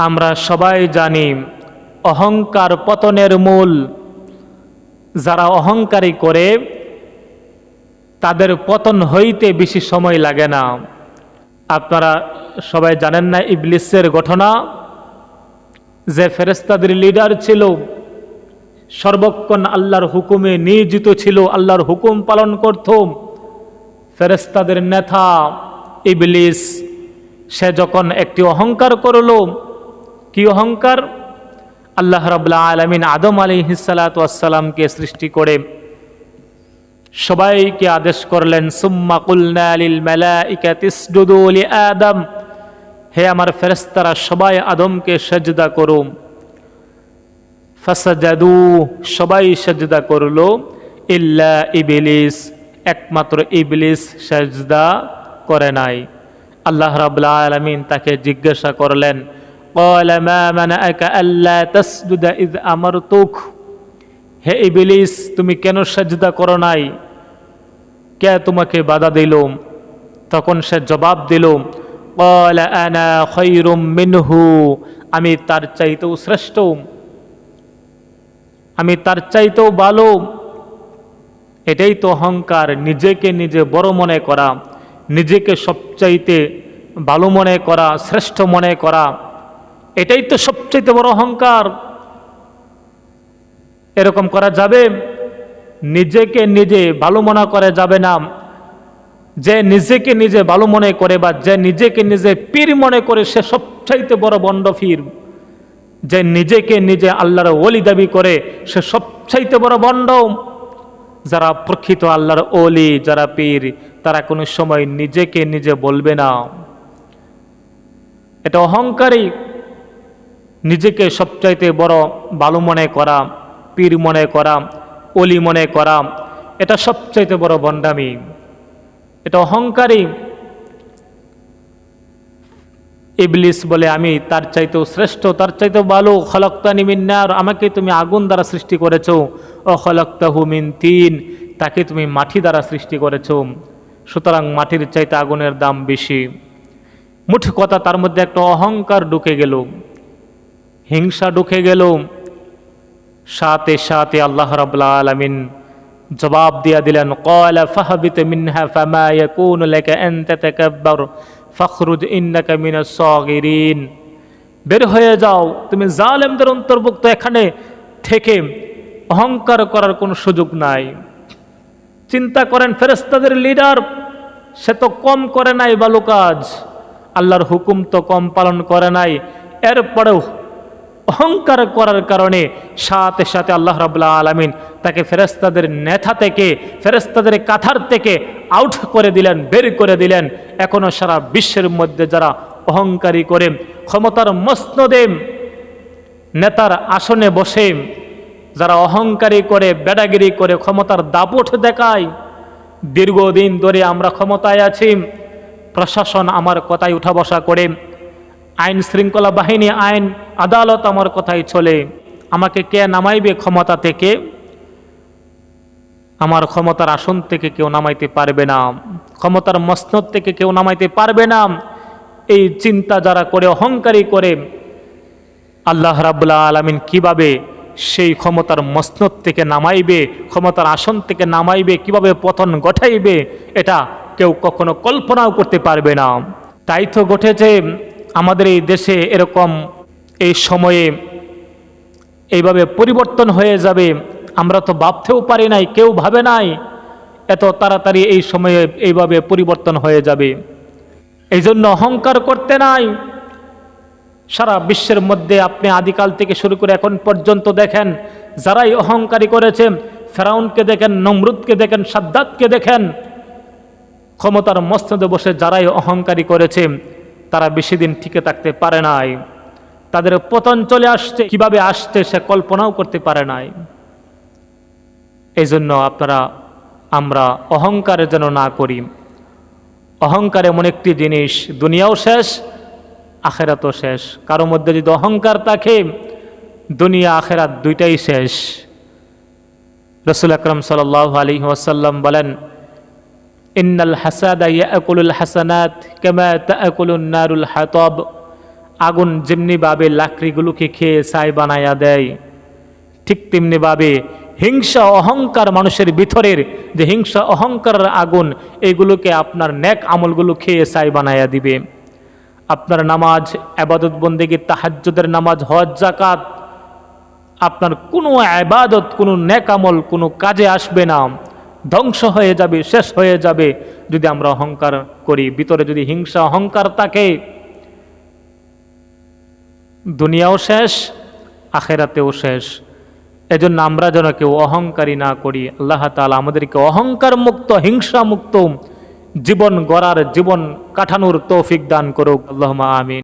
আমরা সবাই জানি অহংকার পতনের মূল। যারা অহংকারী করে, তাদের পতন হইতে বেশি সময় লাগে না। আপনারা সবাই জানেন না ইবলিসের ঘটনা? যে ফেরেস্তাদের লিডার ছিল, সর্বক্ষণ আল্লাহর হুকুমে নিয়োজিত ছিল, আল্লাহর হুকুম পালন করত। ফেরেস্তাদের নেতা ইবলিস, সে যখন একটি অহংকার করল কি অহংকার? আল্লাহ রাবুল্লাহ আলমিন আদম আলী হিসালাতামকে সৃষ্টি করে সবাইকে আদেশ করলেন, সুম্মা কুলনা আলিল মেলাইকা তিসজুদু লি আদম। হে আমার ফেরেস্তারা সবাই আদমকে সেজদা করুম ফাসাজাদু, সবাই সেজদা করল। ইল্লা ইবিলিস, একমাত্র ইবলিস সেজদা করে নাই। আল্লাহ রাবুল্লাহ আলমিন তাকে জিজ্ঞাসা করলেন قال ما منعك ألا تسجد إذ أمرتك হে ইবিলিস তুমি কেন সেজদা করো নাই কে তোমাকে বাধা দিল তখন সে জবাব দিল قال أنا خير منه আমি তার চাইতেও শ্রেষ্ঠ আমি তার চাইতেও ভালো এটাই তো অহংকার নিজেকে নিজে বড় মনে করা নিজেকে সবচাইতে ভালো মনে করা শ্রেষ্ঠ মনে করা এটাই তো সবচাইতে বড় অহংকার। এরকম করা যাবে? নিজেকে নিজে ভালো মনে করে যাবে না। যে নিজেকে নিজে ভালো মনে করে বা যে নিজেকে নিজে পীর মনে করে সে সবচাইতে বড় বন্ড ফির যে নিজেকে নিজে আল্লাহর ওলি দাবি করে সে সবচাইতে বড় বন্ড। যারা প্রকৃত আল্লাহর ওলি, যারা পীর, তারা কোনো সময় নিজেকে নিজে বলবে না। এটা অহংকারী। নিজেকে সবচাইতে বড় ভালো মনে করা, পীর মনে করা, অলি মনে করা, এটা সবচাইতে বড় বন্ডামি। এটা অহংকারী ইবলিস বলে আমি, তার চাইতেও শ্রেষ্ঠ, তার চাইতেও ভালো খলক্তানি মিন্নার আমাকে তুমি আগুন দ্বারা সৃষ্টি করেছ। ও খলক্তাহু মিন তিন, তাকে তুমি মাটি দ্বারা সৃষ্টি করেছ। সুতরাং মাটির চাইতে আগুনের দাম বেশি। মুঠ কথা, তার মধ্যে একটা অহংকার ঢুকে গেল। হিংসা ঢুকে গেল। সাথে সাথে আল্লাহ রাব্লা আলামিন জবাব দিয়া দিলেন কয়লা ফাহাবিত মিনহা ফামা ইয়াকুনু লাকা আন তাতাকাব্বার ফখরুজ ইন্নাকা মিনাস সাগিরিন। বের হয়ে যাও, তুমি জালেমদের অন্তর্ভুক্ত এখানে থেকে অহংকার করার কোনো সুযোগ নাই। চিন্তা করেন ফেরেস্তাদের লিডার সে তো কম করে নাই ভালো কাজ আল্লাহর হুকুম তো কম পালন করে নাই। এরপরেও অহংকার করার কারণে সাথে সাথে আল্লাহ রাবুল্লাহ আলমিন তাকে ফেরেস্তাদের নেথা থেকে ফেরেস্তাদের কাথার থেকে আউট করে দিলেন, বের করে দিলেন। এখনও সারা বিশ্বের মধ্যে যারা অহংকারী করে, ক্ষমতার মসনদে নেতার আসনে বসে, যারা অহংকারী করে, বেড়াগিরি করে, ক্ষমতার দাপট দেখায়, দীর্ঘদিন ধরে আমরা ক্ষমতায় আছি, প্রশাসন আমার কথায় উঠা বসা করে আইন শৃঙ্খলা বাহিনী, আইন আদালত আমার কথাই চলে। আমাকে কে নামাইবে ক্ষমতা থেকে? আমার ক্ষমতার আসন থেকে কেউ নামাইতে পারবে না। ক্ষমতার মসনদ থেকে কেউ নামাইতে পারবে না। এই চিন্তা যারা করে, অহংকারী করে, আল্লাহ রাবুল্লাহ আলমিন কীভাবে সেই ক্ষমতার মসনদ থেকে নামাইবে, ক্ষমতার আসন থেকে নামাইবে, কীভাবে পতন ঘটাইবে, এটা কেউ কখনো কল্পনাও করতে পারবে না। তাই তো ঘটেছে আমাদের এই দেশে এরকম এই সময়ে এইভাবে পরিবর্তন হয়ে যাবে, আমরা তো ভাবতেও পারি নাই, কেউ ভাবে নাই এত তাড়াতাড়ি এই সময়ে এইভাবে পরিবর্তন হয়ে যাবে। এই জন্য অহংকার করতে নাই। সারা বিশ্বের মধ্যে আপনি আদিকাল থেকে শুরু করে এখন পর্যন্ত দেখেন, যারাই অহংকারী করেছে, ফেরাউনকে দেখেন, নমরুদকে দেখেন, সাদ্দাতকে দেখেন, ক্ষমতার মস্তদে বসে যারাই অহংকারী করেছে তারা বেশি দিন টিকে থাকতে পারে নাই। তাদের পতন চলে আসছে, কীভাবে আসছে সে কল্পনাও করতে পারে নাই। এই জন্য আপনারা, আমরা অহংকারের যেন না করি। অহংকার এমন একটি জিনিস, দুনিয়াও শেষ, আখেরাতও শেষ। কারোর মধ্যে যদি অহংকার থাকে, দুনিয়া, আখেরাত দুইটাই শেষ। রসুল আকরম সাল আলী ওয়াসাল্লাম বলেন ইন্নাল হাসাদা ইয়াকুলুল হাসানাত কেমা তাকুলুন নারুল হাতব। আগুন যেমনিভাবে লাকড়িগুলোকে খেয়ে ছাই বানাইয়া দেয়, ঠিক তেমনিভাবে হিংসা অহংকার মানুষের ভিতরের যে হিংসা অহংকারের আগুন, এগুলোকে আপনার ন্যাক আমলগুলো খেয়ে ছাই বানাইয়া দিবে। আপনার নামাজ, আবাদত বন্দেগী, তাহাজ্জুদের নামাজ, হজ জাকাত আপনার কোনো আবাদত, কোনো ন্যাক আমল, কোনো কাজে আসবে না। ধ্বংস হয়ে যাবে, শেষ হয়ে যাবে যদি আমরা অহংকার করি। ভিতরে যদি হিংসা, অহংকার থাকে, দুনিয়াও শেষ, আখেরাতেও শেষ। এজন্য আমরা যেন কেউ অহংকারী না করি। আল্লাহ তালা আমাদেরকে অহংকার মুক্ত, হিংসা মুক্ত জীবন গড়ার, জীবন কাঠানোর তৌফিক দান করুক। আল্লাহ আমিন।